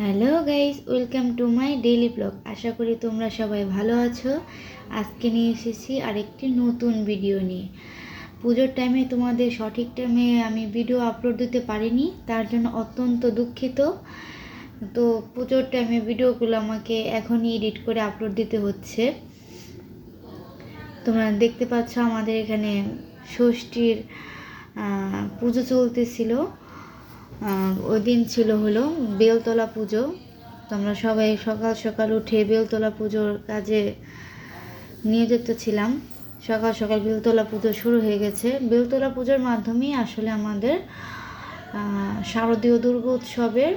Hello guys, welcome to my daily blog. আশা করি তোমরা সবাই ভালো আছো। আজকে নিয়ে এসেছি আরেকটি নতুন ভিডিও নিয়ে। পুজোর টাইমে তোমাদের সঠিক টাইমে আমি ভিডিও আপলোড দিতে পারিনি, তার জন্য অত্যন্ত দুঃখিত। তো পুজোর টাইমে ভিডিওগুলো আমাকে এখনই এডিট করে আপলোড দিতে হচ্ছে। তোমরা দেখতে পাচ্ছ আমাদের এখানে ষষ্ঠীর পুজো চলতেছিল। ওই দিন ছিল হলো বেলতলা পুজো। তো আমরা সবাই সকাল সকাল উঠে বেলতলা পুজোর কাজে নিয়োজিত ছিলাম। সকাল সকাল বেলতলা পুজো শুরু হয়ে গেছে। বেলতলা পুজোর মাধ্যমেই আসলে আমাদের শারদীয় দুর্গা উৎসবের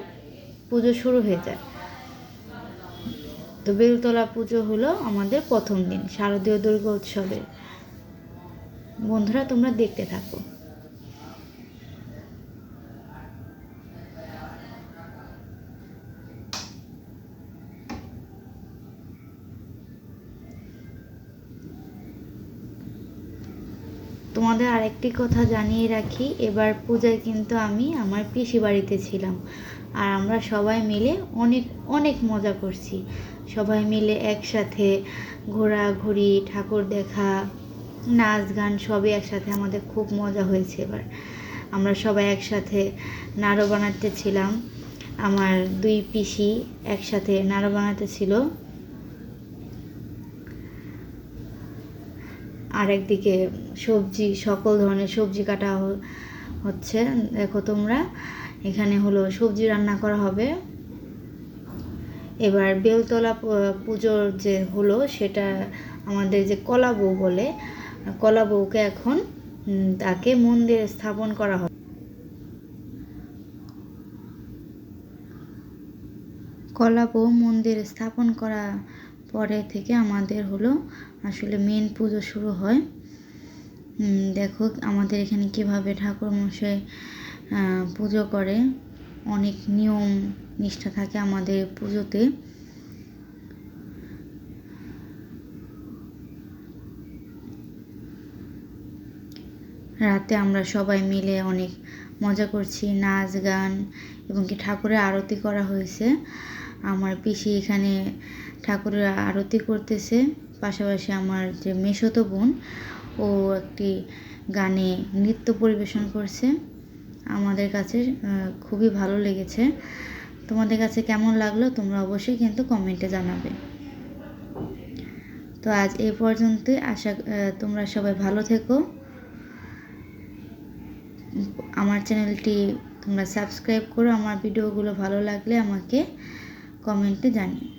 পুজো শুরু হয়ে যায়। তো বেলতলা পুজো হলো আমাদের প্রথম দিন, শারদীয় দুর্গা উৎসবের। বন্ধুরা, তোমরা দেখতে থাকো। তোমাদের আরেকটি কথা জানিয়ে রাখি, এবার পূজায় কিন্তু আমি আমার পিসি বাড়িতে ছিলাম আর আমরা সবাই মিলে অনেক অনেক মজা করছি। সবাই মিলে একসাথে ঘোরাঘুরি, ঠাকুর দেখা, নাচ গান সবই একসাথে আমাদের খুব মজা হয়েছে এবার। আমরা সবাই একসাথে নাড়ু বানাতে ছিলাম। আমার দুই পিসি একসাথে নাড়ু বানাতে ছিল। আর একদিকে সবজি, সকল ধরনের সবজি কাটা হচ্ছে। দেখো তোমরা, এখানে হলো সবজি রান্না করা হবে। এবার বেলতলা পুজোর যে হলো, সেটা আমাদের যে কলা বউ বলে, কলা বউকে এখন তাকে মন্দিরে স্থাপন করা হবে। কলা বউ মন্দিরে স্থাপন করা পরে থেকে আমাদের হলো আসলে মেন পুজো শুরু হয়। দেখো আমাদের এখানে কীভাবে ঠাকুর মশাই পুজো করে। অনেক নিয়ম নিষ্ঠা থাকে আমাদের পুজোতে। রাতে আমরা সবাই মিলে অনেক মজা করছি, নাচ গান এবং কি ঠাকুরের আরতি করা হয়েছে। আমার পিসি এখানে ঠাকুরের আরতি করতেছে। পাশাপাশি আমার যে মেশতো বোন, ও একটি গানে নৃত্য পরিবেশন করছে। আমাদের কাছে খুবই ভালো লেগেছে। তোমাদের কাছে কেমন লাগল তোমরা অবশ্যই কিন্তু কমেন্টে জানাবে। তো আজ এ পর্যন্তই। আশা তোমরা সবাই ভালো থেকো। আমার চ্যানেলটি তোমরা সাবস্ক্রাইব করো। আমার ভিডিওগুলো ভালো লাগলে আমাকে কমেন্টে জানিও।